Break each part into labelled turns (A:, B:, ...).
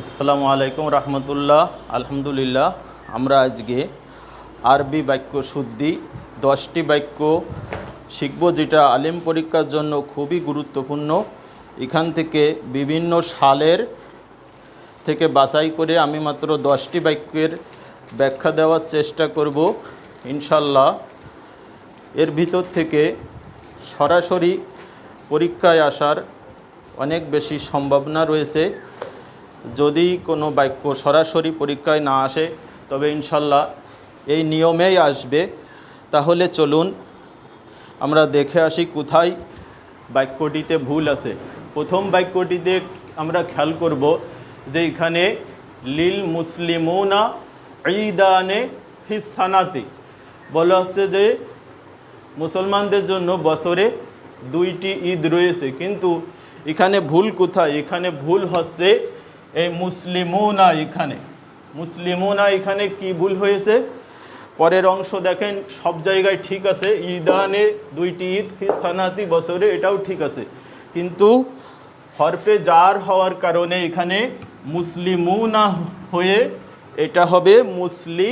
A: আসসালামু আলাইকুম রহমতুল্লাহ, আলহামদুলিল্লাহ। আমরা আজকে আরবি বাক্য শুদ্ধি, দশটি বাক্য শিখব যেটা আলিম পরীক্ষার জন্য খুবই গুরুত্বপূর্ণ। এখান থেকে বিভিন্ন সালের থেকে বাছাই করে আমি মাত্র দশটি বাক্যের ব্যাখ্যা দেওয়ার চেষ্টা করব ইনশাল্লাহ এর ভিতর থেকে সরাসরি পরীক্ষায় আসার অনেক বেশি সম্ভাবনা রয়েছে। যদি কোনো বাক্য সরাসরি পরীক্ষায় না আসে, তবে ইনশাল্লাহ এই নিয়মেই আসবে। তাহলে চলুন, আমরা দেখে আসি কোথায় বাক্যটিতে ভুল আছে। প্রথম বাক্যটিতে আমরা খেয়াল করব যে এখানে, লিল মুসলিমুনা ঈদানে হিসানাতে বলা হচ্ছে যে, মুসলমানদের জন্য বছরে দুইটি ঈদ রয়েছে। কিন্তু এখানে ভুল কোথায়? এখানে ভুল হচ্ছে এই মুসলিমুনা এখানে। মুসলিমুনা এখানে কি ভুল হয়েছে? পরের অংশ দেখেন, সব জায়গায় ঠিক আছে, ঈদানে দুইটি ঈদ ফি সানাতি বছরে এটাও ঠিক আছে। কিন্তু হরফে জার হওয়ার কারণে এখানে মুসলিমুনা হয়ে এটা হবে মুসলি,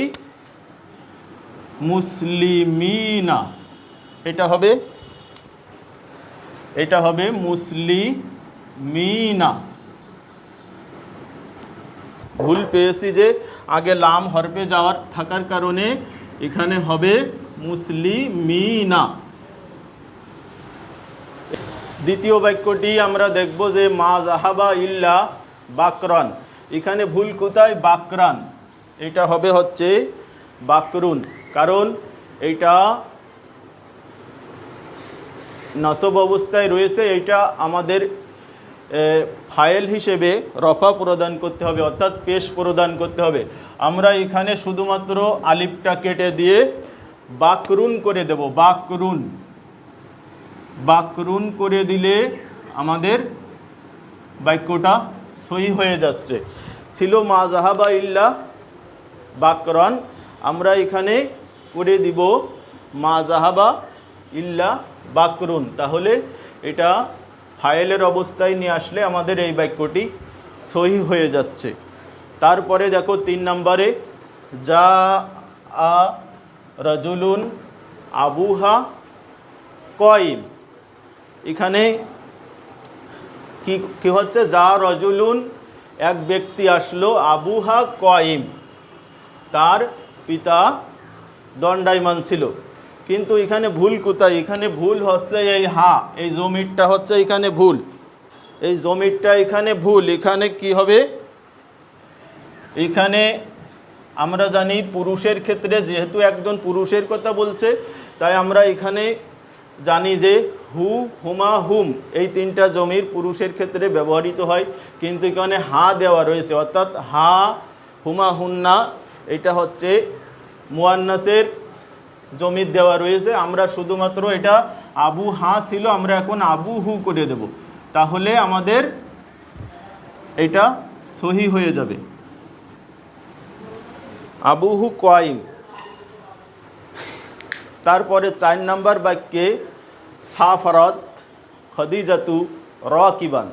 A: মুসলিমিনা। এটা হবে এটা হবে মুসলিমিনা। ভুল পেয়েছি যে আগে লাম হরপে যাওয়ার থাকার কারণে এখানে হবে মুসলিমিনা। দ্বিতীয় বাক্যটি আমরা দেখব যে মা জাহাবা ইল্লা বাকরান। এখানে ভুল কোথায়? বাকরান। এটা হবে হচ্ছে বাকরুন। কারণ এটা নসব অবস্থায় রয়েছে, এটা আমাদের ফাইল হিসেবে রফা প্রদান করতে হবে, অর্থাৎ পেশ প্রদান করতে হবে। আমরা এখানে শুধুমাত্র আলিফটা কেটে দিয়ে বাকরুন করে দেব, বাকরুন। বাকরুন করে দিলে আমাদের বাক্যটা সই হয়ে যাচ্ছে। ছিল মা জাহাবা ইল্লা বাকরন, আমরা এখানে করে দিব মা জাহাবা ইল্লা বাকরুন। তাহলে এটা ফাইলের অবস্থায় নিয়ে আসলে আমাদের এই বাক্যটি সহি হয়ে যাচ্ছে। তারপরে দেখো তিন নম্বরে, যা আ রজুলুন আবুহা কয়েম। এখানে কি কি হচ্ছে? যা রজুলুন এক ব্যক্তি আসলো, আবুহা কয়েম। তার পিতা দণ্ডায়মান ছিল। কিন্তু এখানে ভুল কোথায়? এখানে ভুল হচ্ছে এই হা, এই জমিরটা হচ্ছে এখানে ভুল। এই জমিরটা এখানে ভুল, এখানে কি হবে? এখানে আমরা জানি পুরুষের ক্ষেত্রে যেহেতু একজন পুরুষের কথা বলছে, তাই আমরা এখানে জানি যে হু, হুমা, হুম, এই তিনটা জমির পুরুষের ক্ষেত্রে ব্যবহৃত হয়। কিন্তু এখানে হা দেওয়া রয়েছে, অর্থাৎ হা, হুমা, হুন্না, এটা হচ্ছে মুয়ান্নাসের জমির দেওয়া রয়েছে, আমরা শুধুমাত্র এটা আবু হা ছিল, আমরা এখন আবু হু করে দেব। তাহলে আমাদের এটা সহি হয়ে যাবে। আবুহু কোয়াইম তারপরে চার নাম্বার বাক্যে, সাফারত খদিজাতু রকিবান।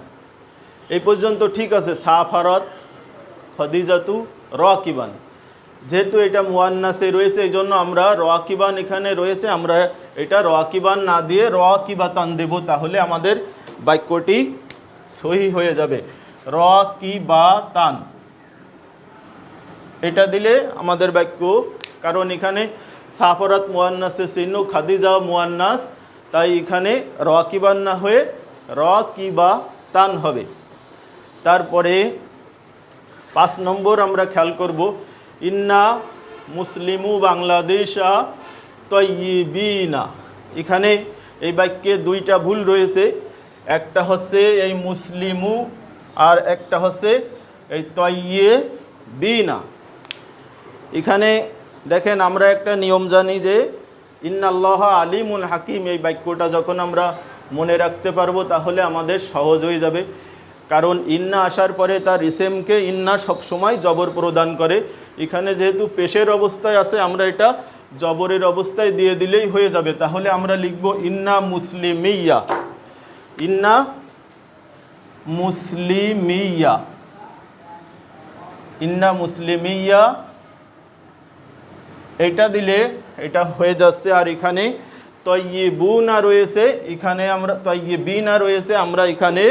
A: এই পর্যন্ত ঠিক আছে, সাফারত খদিজাতু রকিবান। যেহেতু এটা মুয়ান্নাসে রয়েছে, এই জন্য আমরা রকিবান এখানে রয়েছে। আমরা এটা রকিবান না দিয়ে রকিবাতান দেব, তাহলে আমাদের বাক্যটি সহি হয়ে যাবে। রকিবাতান এটা দিলে আমাদের বাক্য, কারণ এখানে সাফরাত মুয়ান্নাসের চিহ্ন, খাদিজা মুয়ান্নাস, তাই এখানে রকিবান না হয়ে রকিবা তান হবে। তারপরে পাঁচ নম্বর আমরা খেয়াল করব ইন্না মুসলিমু বাংলাদেশা তৈবিনা এখানে এই বাক্যে দুইটা ভুল রয়েছে। একটা হচ্ছে এই মুসলিমু আর একটা হচ্ছে এই তৈয়ে বিনা এখানে দেখেন আমরা একটা নিয়ম জানি যে ইন্নাল্লাহ আলিমুল হাকিম। এই বাক্যটা যখন আমরা মনে রাখতে পারব তাহলে আমাদের সহজ হয়ে যাবে। কারণ ইন্না আসার পরে তার ইসেমকে ইন্না সবসময় জবর প্রদান করে। এখানে যেহেতু পেশের অবস্থায় আছে, আমরা এটা জবরের অবস্থায় দিয়ে দিলেই হয়ে যাবে। তাহলে আমরা লিখব ইন্না মুসলিমিয়া। ইন্না মুসলিমিয়া। ইন্না মুসলিমিয়া। এটা দিলে এটা হয়ে যাচ্ছে আর এখানে তয়্যিবুনা রয়েছে। এখানে আমরা তয়্যিবিনা রয়েছে, আমরা এখানে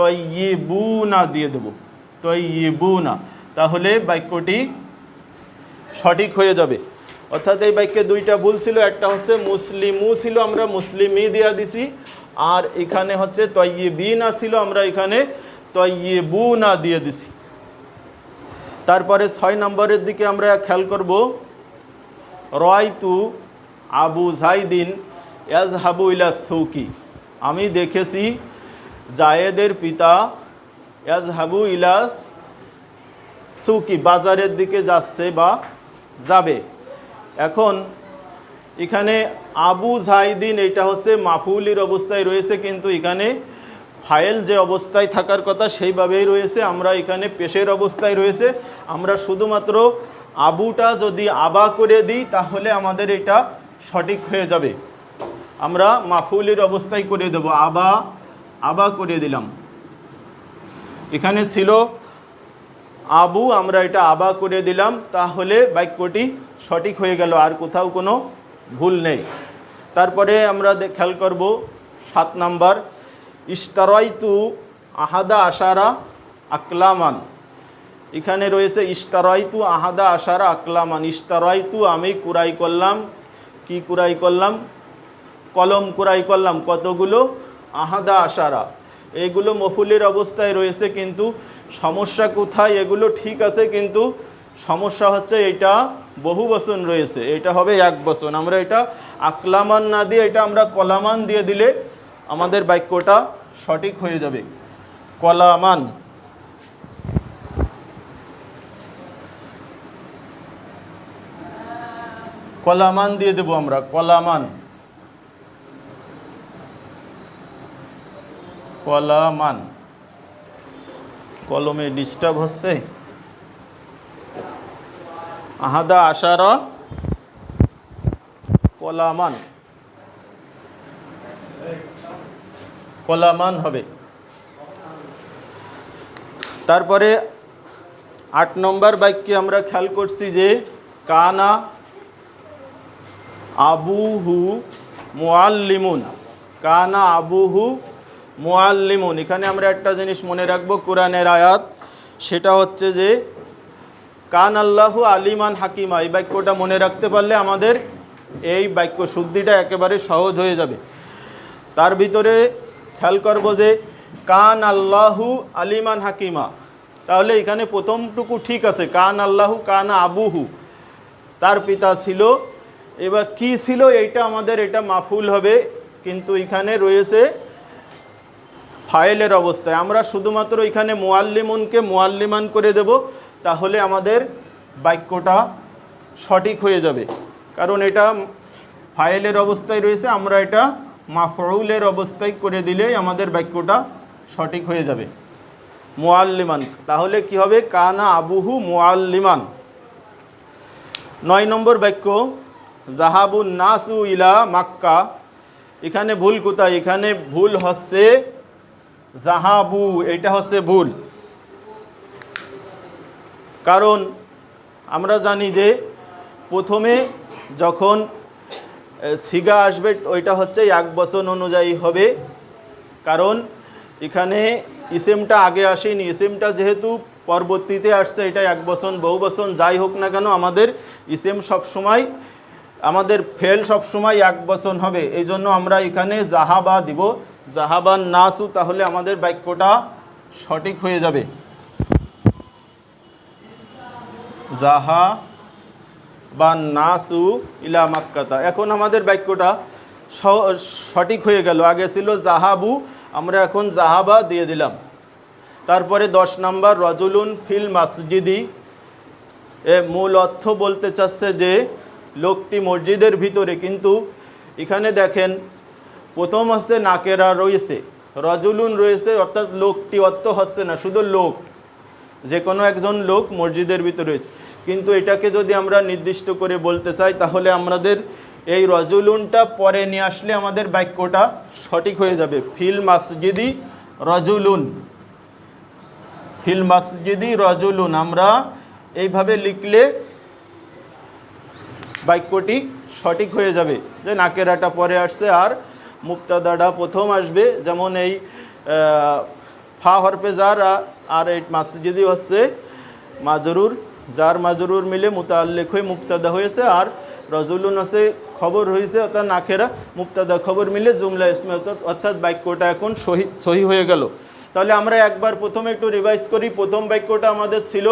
A: তয়্যিবুনা দিয়ে দেব। তয়্যিবুনা তাহলে বাক্যটি সঠিক হয়ে যাবে। অর্থাৎ এই বাক্যে দুইটা ভুল ছিল, একটা হচ্ছে মুসলিমু ছিল, আমরা মুসলিমই দিয়া দিছি। আর এখানে হচ্ছে তয়্যিবিনা ছিল, আমরা এখানে তয়্যিবুনা দিয়ে দিছি। তারপরে ছয় নম্বরের দিকে আমরা খেয়াল করব, রয়তু আবু জাইদিন ইয়াজহাবু ইলা সৌকি। আমি দেখেছি জায়েদের পিতা ইয়াজহাবু ইলাস সুকি, বাজারের দিকে যাচ্ছে বা যাবে। এখন এখানে আবু জাইদিন, এটা হচ্ছে মাফুলির অবস্থায় রয়েছে, কিন্তু এখানে ফাইল যে অবস্থায় থাকার কথা সেইভাবেই রয়েছে। আমরা এখানে পেশের অবস্থায় রয়েছে। আমরা শুধুমাত্র আবুটা যদি আবা করে দিই, তাহলে আমাদের এটা সঠিক হয়ে যাবে। আমরা মাফুলির অবস্থায় করে দেব। আবা আবা করে দিলাম। এখানে ছিল, আবু, আমরা এটা আবা করে দিলাম, তাহলে বাক্যটি সঠিক হয়ে গেল, আর কোথাও কোনো ভুল নেই। তারপরে আমরা খেয়াল করব, সাত নাম্বার ইস্তারয়তু আহাদা আশারা আকলামান। এখানে রয়েছে ইস্তারয়তু আহাদা আশারা আকলামান। ইস্তারয়তু আমি কুরাই করলাম, কি কুরাই করলাম? কলম কুরাই করলাম, কতগুলো? আহাদা আশারা। এগুলো মফুলের অবস্থায় রয়েছে কিন্তু সমস্যা কোথায়? এগুলো ঠিক আছে কিন্তু সমস্যা হচ্ছে এটা বহু বচন রয়েছে। এটা হবে এক বচন। আমরা এটা আকলামান না দিয়ে এটা আমরা কলামান দিয়ে দিলে আমাদের বাক্যটা সঠিক হয়ে যাবে। কলামান। কলামান দিয়ে দেব আমরা। কলামান। কলামান। কলমে ডিস্টার্ব হচ্ছে আহাদা আশারা কলামান। কলামান হবে। তারপরে আট নম্বর বাক্যে আমরা খেয়াল করছি যে কানা আবুহু মুআল্লিমুন। কানা আবুহু মুআল্লিমুন। এখানে আমরা একটা জিনিস মনে রাখব, কোরআনের আয়াত। সেটা হচ্ছে যে কান আল্লাহু আলিমান হাকিমা। এই বাক্যটা মনে রাখতে পারলে আমাদের এই বাক্য শুদ্ধিটা একেবারে সহজ হয়ে যাবে। তার ভিতরে খেয়াল করব যে কান আল্লাহু আলিমান হাকিমা। তাহলে এখানে প্রথমটুকু ঠিক আছে কান আল্লাহু কান আবুহু। তার পিতা ছিল। এবার কি ছিল এইটা আমাদের, এটা মাফুল হবে। কিন্তু এখানে রয়েছে ফাইলের অবস্থায়। আমরা শুধুমাত্র এখানে মোয়াল্লিমুনকে মোয়াল্লিমান করে দেব, তাহলে আমাদের বাক্যটা সঠিক হয়ে যাবে। কারণ এটা ফাইলের অবস্থায় রয়েছে, আমরা এটা মাফরুলের অবস্থায় করে দিলেই আমাদের বাক্যটা সঠিক হয়ে যাবে। মোয়াল্লিমান তাহলে কি হবে? কানা আবুহু মোয়াল্লিমান নয় নম্বর বাক্য জাহাবুন নাসু ইলা মাক্কা। এখানে ভুল কোথায়? এখানে ভুল হচ্ছে জাহাবু এটা হচ্ছে ভুল। কারণ আমরা জানি যে প্রথমে যখন সিগা আসবে, ওইটা হচ্ছে এক বচন অনুযায়ী হবে। কারণ এখানে ইসেমটা আগে আসেনি। ইসেমটা যেহেতু পরবর্তীতে আসছে, এটা এক বচন, বহু বচন, যাই হোক না কেন, আমাদের ইসেম সবসময়, আমাদের ফেল সবসময় এক বচন হবে। এই জন্য আমরা এখানে জাহাবা দিব। জাহাবান নাসু, তাহলে আমাদের বাক্যটা সঠিক হয়ে যাবে। জাহা বা নাসু ইলা মাক্কাতা। এখন আমাদের বাক্যটা সঠিক হয়ে গেল। আগে ছিল জাহাবু আমরা এখন জাহাবা দিয়ে দিলাম। তারপরে দশ নাম্বার, রজুলুন ফিল মাসজিদি। এ মূল অর্থ বলতে চাচ্ছে যে, লোকটি মসজিদের ভিতরে, কিন্তু এখানে দেখেন প্রথম হচ্ছে নাকেরা রয়েছে। রজুলুন রয়েছে, অর্থাৎ লোকটি অর্থ হচ্ছে না, শুধু লোক। যে কোনো একজন লোক মসজিদের ভিতরে রয়েছে। কিন্তু এটাকে যদি আমরা নির্দিষ্ট করে বলতে চাই, তাহলে আমাদের এই রজুলুনটা পরে নিয়ে আসলে আমাদের বাক্যটা সঠিক হয়ে যাবে। ফিল মাসজিদি রজুলুন। ফিল মাসজিদি রজুলুন। আমরা এইভাবে লিখলে বাক্যটি সঠিক হয়ে যাবে যে নাকেরাটা পরে আসছে আর মুক্তাদাটা প্রথম আসবে, যেমন এই ফা হরফে যার আর এই মাসজিদি হচ্ছে মাজরুর, যার মাজরুর মিলে মুতাল্লিক হয়ে মুক্তাদা হয়েছে আর রজুলুন হচ্ছে খবর হয়েছে, অর্থাৎ নাখেরা মুক্তাদা খবর মিলে জুমলা ইসমে, অর্থাৎ- অর্থাৎ বাক্যটা এখন সহি সহি হয়ে গেল। তাহলে আমরা একবার প্রথমে একটু রিভাইজ করি, প্রথম বাক্যটা আমাদের ছিল,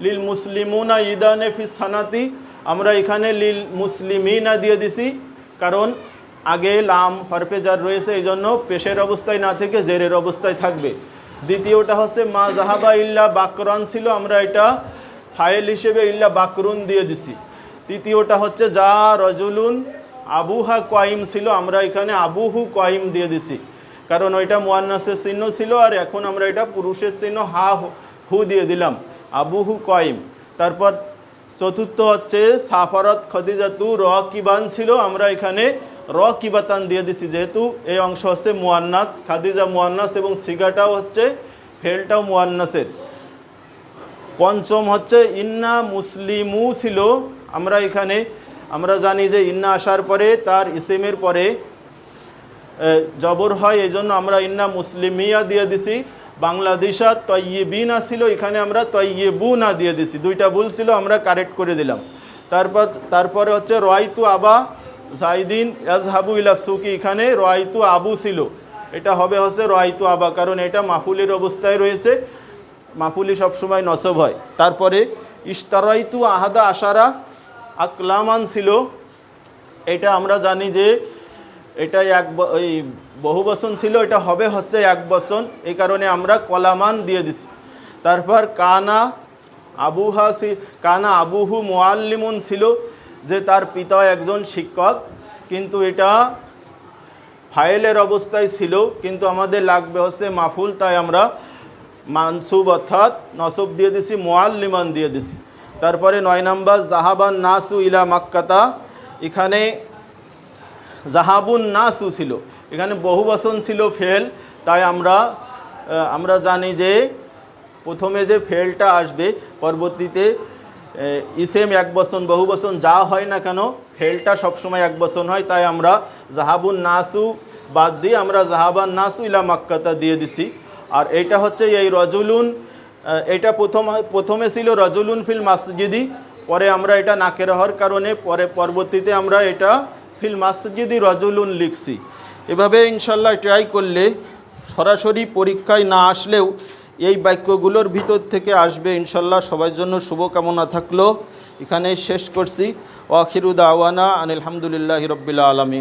A: লিল মুসলিমুনা ইদানে ফি সানাতি, আমরা এখানে লিল মুসলিমিনা দিয়ে দিছি, কারণ আগে লাম, হরফে যার রয়েছে, এই জন্য পেশের অবস্থায় না থেকে জেরের অবস্থায় থাকবে। দ্বিতীয়টা হচ্ছে, মা জাহাবা ইল্লা বাকরান ছিল, আমরা এটা ফাইল হিসেবে ইল্লা বাকরুন দিয়ে দিছি। তৃতীয়টা হচ্ছে, যা রজুলুন আবুহা কোয়াইম ছিল, আমরা এখানে আবুহু কোয়াইম দিয়ে দিছি। কারণ ওইটা মোয়ান্নাসের চিহ্ন ছিল, আর এখন আমরা এটা পুরুষের চিহ্ন, হা, হু- দিয়ে দিলাম, আবুহু কয়েম তারপর চতুর্থ হচ্ছে, সাফারত খদিজাতু র কিবান ছিল, আমরা এখানে র কিবাতান দিয়ে দিছি যেহেতু এই অংশ হচ্ছে মুয়ান্নাস, খাদিজা মুয়ান্নাস এবং সিগাটাও হচ্ছে ফেলটাও মুয়ান্নাসের। পঞ্চম হচ্ছে ইন্না মুসলিমু ছিল। আমরা এখানে, আমরা জানি যে ইন্না আসার পরে, তার ইসেমের পরে জবর হয় এই জন্য আমরা ইন্না মুসলিমিয়া দিয়ে দিছি। বাংলাদেশা তৈয়বিনা ছিল, এখানে আমরা তৈয়বুনা দিয়ে দিছি। দুইটা ভুল ছিল, আমরা কারেক্ট করে দিলাম। তারপর, তারপরে হচ্ছে রয়তু আবা জাইদিন ইয়াজহাবু ইলা সুকি, এখানে রয়তু আবু ছিল। এটা হবে হচ্ছে রয়তু আবা, কারণ এটা মাফুলির অবস্থায় রয়েছে। মাফুলি সবসময় নসব হয়। তারপরে ইস্তারাইতু আহাদা আশারা আকলামান ছিল। এটা আমরা জানি যে এটা এক ওই বহু বসন ছিল, এটা হবে হচ্ছে এক বসন এই কারণে আমরা কলামান দিয়ে দিছি। তারপর কানা আবুহা কানা আবুহু মোয়াল্লিমুন ছিল। যে তার পিতা একজন শিক্ষক, কিন্তু এটা ফাইলের অবস্থায় ছিল, কিন্তু আমাদের লাগবে হচ্ছে মাফুল, তাই আমরা মানসুব অর্থাৎ নসব দিয়ে দিছি মোয়াল্লিমান দিয়ে দিছি। তারপরে নয় নম্বর, জাহাবান নাসু ইলা মাক্কাতা। এখানে জাহাবুন নাসু ছিল। এখানে বহু বসন ছিল ফেল, তাই আমরা আমরা জানি যে প্রথমে যে ফেলটা আসবে, পরবর্তীতে ইসেম এক বসন, বহু বসন, যা হয় না কেন ফেলটা সবসময় এক বসন হয়, তাই আমরা জাহাবুন নাসু বাদ দিয়ে আমরা জাহাবান নাসু ইলা মাক্কাতা দিয়ে দিছি। আর এটা হচ্ছে এই রজুলুন এটা প্রথম, প্রথমে ছিল রজুলুন ফিল মাসজিদি, পরে আমরা এটা নাকের হওয়ার কারণে, পরে পরবর্তীতে আমরা এটা ফিল মাসজিদি রজুলুন লিখছি। এভাবে ইনশাল্লাহ ট্রাই করলে সরাসরি পরীক্ষায় না আসলেও এই বাক্যগুলোর ভিতর থেকে আসবে, ইনশাল্লাহ সবার জন্য শুভকামনা থাকল। এখানে শেষ করছি। ওয়াখিরুদ আওয়ানা আনিল হামদুলিল্লাহ রব্বিল্লা আলমিন।